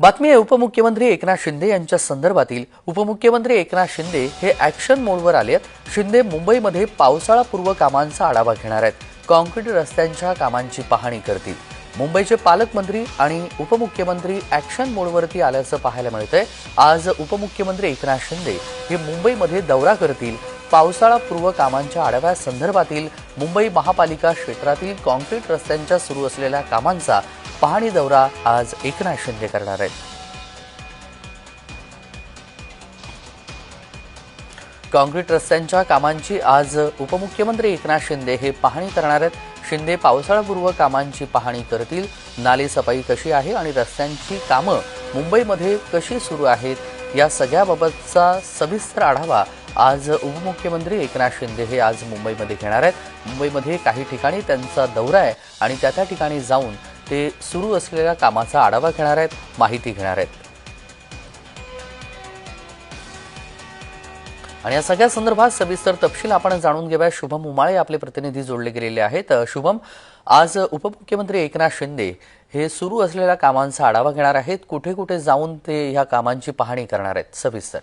बातमी आहे उपमुख्यमंत्री एकनाथ शिंदे यांच्या संदर्भातील. उपमुख्यमंत्री एकनाथ शिंदे हे ॲक्शन मोडवर आले आहेत. शिंदे मुंबईमध्ये पावसाळापूर्व कामांचा आढावा घेणार आहेत. कॉन्क्रीट रस्त्यांच्या कामांची पाहणी करतील. मुंबईचे पालकमंत्री आणि उपमुख्यमंत्री ॲक्शन मोडवरती आल्याचं पाहायला मिळतंय. आज उपमुख्यमंत्री एकनाथ शिंदे हे मुंबईमध्ये दौरा करतील. पावसाळापूर्व कामांच्या आढाव्यासंदर्भातील मुंबई महापालिका क्षेत्रातील कॉन्क्रीट रस्त्यांच्या सुरू असलेल्या कामांचा पाहणी दौरा आज एकनाथ शिंदे करणार आहेत. कॉन्क्रीट रस्त्यांच्या कामांची आज उपमुख्यमंत्री एकनाथ शिंदे हे पाहणी करणार आहेत. शिंदे पावसाळापूर्व कामांची पाहणी करतील. नाली सफाई कशी आहे आणि रस्त्यांची कामं मुंबईमध्ये कशी सुरू आहेत या सगळ्याबाबतचा सविस्तर आढावा आज उपमुख्यमंत्री एकनाथ शिंदे हे आज मुंबईमध्ये घेणार आहेत. मुंबईमध्ये काही ठिकाणी त्यांचा दौरा आहे आणि त्या त्या ठिकाणी जाऊन ते सुरू असलेल्या कामाचा आढावा घेणार आहेत माहिती घेणार आहेत. आणि या सगळ्या संदर्भात सविस्तर तपशील आपण जाणून घेऊया. शुभम उमाळे आपले प्रतिनिधी जोडले गेलेले आहेत. शुभम आज उपमुख्यमंत्री एकनाथ शिंदे हे सुरू असलेल्या कामांचा आढावा घेणार आहेत. कुठे कुठे जाऊन ते ह्या कामांची पाहणी करणार आहेत? सविस्तर.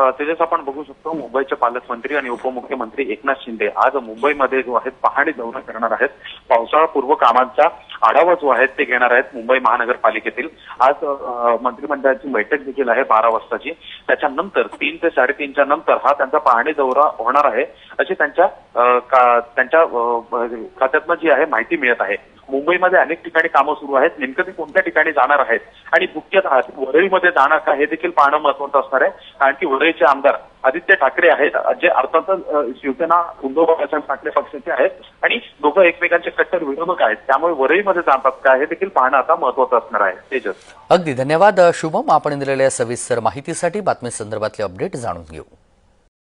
तेजस आपण बघू शकतो मुंबईचे पालकमंत्री आणि उपमुख्यमंत्री एकनाथ शिंदे आज मुंबईमध्ये जो आहे पाहणी दौरा करणार आहेत. पावसाळापूर्व कामांचा आढावा जो आहे ते घेणार आहेत मुंबई महानगरपालिकेतील. आज मंत्रिमंडळाची बैठक देखील आहे बारा वाजताची. त्याच्यानंतर तीन ते साडेतीनच्या नंतर हा त्यांचा पाहणी दौरा होणार आहे. अशी त्यांच्या त्यांच्या खात्यातनं जी आहे माहिती मिळत आहे. मुंबईमध्ये अनेक ठिकाणी कामं सुरू आहेत. नेमकं ते कोणत्या ठिकाणी जाणार आहेत? आणि मुख्यतः वरळीमध्ये जाणार का हे देखील पाहणं महत्वाचं असणार आहे. कारण की वरळीचे आमदार आदित्य ठाकरे आहेत जे अर्थातच शिवसेना उद्धव बाळासाहेब ठाकरे पक्षाचे आहेत आणि दोघं एकमेकांचे कट्टर विरोधक आहेत. त्यामुळे वरळीमध्ये जातात का हे देखील पाहणं आता महत्वाचं असणार आहे. तेजस. अगदी धन्यवाद शुभम. आपण दिलेल्या सविस्तर माहितीसाठी बातमी संदर्भातले अपडेट जाणून घेऊ.